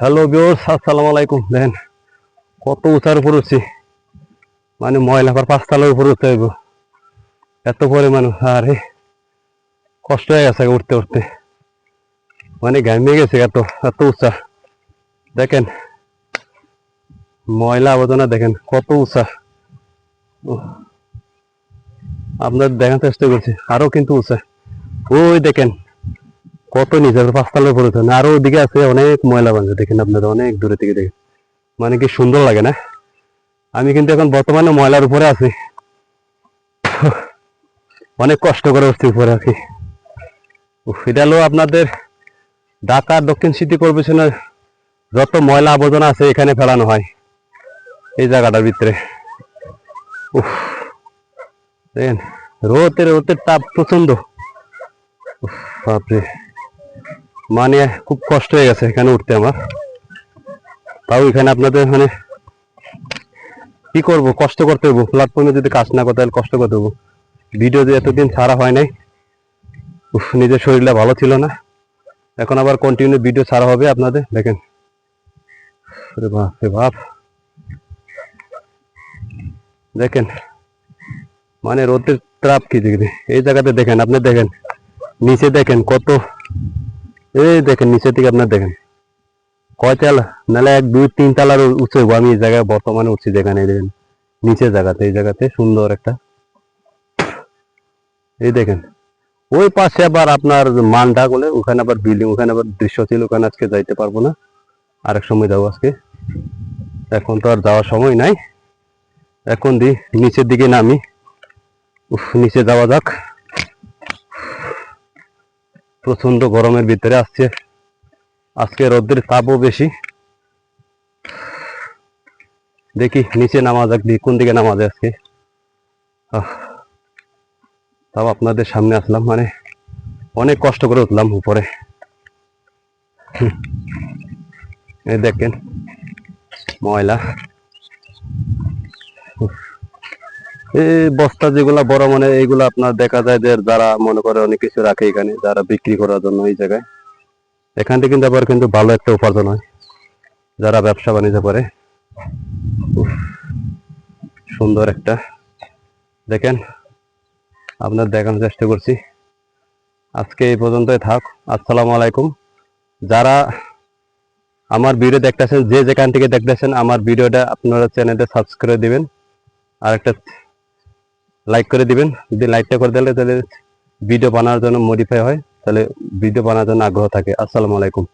Hello বিওর্স আসসালামু আলাইকুম। দেখেন, কত উঁচার উপর উঠছি। মানে ময়লা আবার পাঁচতলার উপর উঠতে হইব। এত পরিমাণ আরে। কষ্ট হয়ে গেছে উঠতে উঠতে। মানে ঘামিয়ে গেছে এত এত উঁচা। দেখেন, ময়লা আবর্জনা দেখেন, কত উঁচা। আপনার দেখার চেষ্টা করছি, আরও কিন্তু উঁচা। ওই দেখেন কত নিচে? পাঁচতলার উপরে উঠে আরও ওদিকে আছে অনেক ময়লা বাঁধে দেখেন আপনারা, অনেক দূরে থেকে দেখেন। মানে কি সুন্দর লাগে না? আমি কিন্তু এখন বর্তমানে ময়লার উপরে আছি। অনেক কষ্ট করে উঠছি উপরে আর কি। এটা হলো আপনাদের ঢাকার দক্ষিণ সিটি কর্পোরেশনের যত ময়লা আবর্জনা আছে এখানে ফেলানো হয়, এই জায়গাটার ভিতরে। উফ, দেখেন, রোদের রোদের তাপ প্রচণ্ড বাপরে। মানে খুব কষ্ট হয়ে গেছে এখানে উঠতে আমার। তাও এখানে আপনাদের মানে কি করব? কষ্ট করতে হব প্ল্যাটফর্মে যদি কাজ না করতে কষ্ট করতে হব ভিডিও যে এতদিন ছাড়া হয় নাই নিজের শরীরটা ভালো ছিল না। এখন আবার কন্টিনিউ ভিডিও ছাড়া হবে আপনাদের, দেখেন। বাপ রে বাপ। দেখেন মানে রোদের তাপ কি দেখি এই জায়গাতে দেখেন, আপনি দেখেন, নিচে দেখেন কত এই দেখেন, নিচের দিকে আপনার দেখেন। কয় তালা? নাহলে এক, দুই, তিন তালার হইবো। আমি এই জায়গায় বর্তমানে উঠছি যেখানে দেখেন, নিচের জায়গাতে, এই জায়গাতে সুন্দর একটা। এই দেখেন, ওই পাশে আবার আপনার মানডা বলে ওখানে আবার বিল্ডিং ওখানে আবার দৃশ্য ছিল, ওখানে আজকে যাইতে পারব না। আরেক সময় যাব আজকে। এখন তো আর যাওয়ার সময় নাই। এখন দি, নিচের দিকে নামি। নিচে যাওয়া যাক। প্রচণ্ড গরমের ভিতরে আসছে। আজকে রোদের তাপও বেশি। দেখি নিচে নামা যাক কোন দিকে নামা যায় আজকে তাও আপনাদের সামনে আসলাম মানে অনেক কষ্ট করে উঠলাম উপরে। দেখেন, ময়লা। বস্তা যেগুলা বড় মানে এইগুলো আপনার দেখা যায় যে যারা মনে করে অনেক কিছু রাখে এখানে, যারা বিক্রি করার জন্য এই জায়গায়। এখান থেকে কিন্তু আবার কিন্তু ভালো একটা উপার্জন হয়, যারা ব্যবসা বাণিজ্য করে। সুন্দর একটা। দেখেন, আপনার দেখানোর চেষ্টা করছি। আজকে এই পর্যন্তই থাক, আসসালামু আলাইকুম। যারা আমার ভিডিও দেখতেছেন, যে যেখান থেকে দেখতেছেন, আমার ভিডিওটা আপনারা চ্যানেলে সাবস্ক্রাইব দিবেন। আর একটা লাইক করে দিবেন। যদি লাইকটা করে দিলে তাহলে ভিডিও বানানোর জন্য মডিফাই হয়, তাহলে ভিডিও বানানোর জন্য আগ্রহ থাকে। আসসালামু আলাইকুম।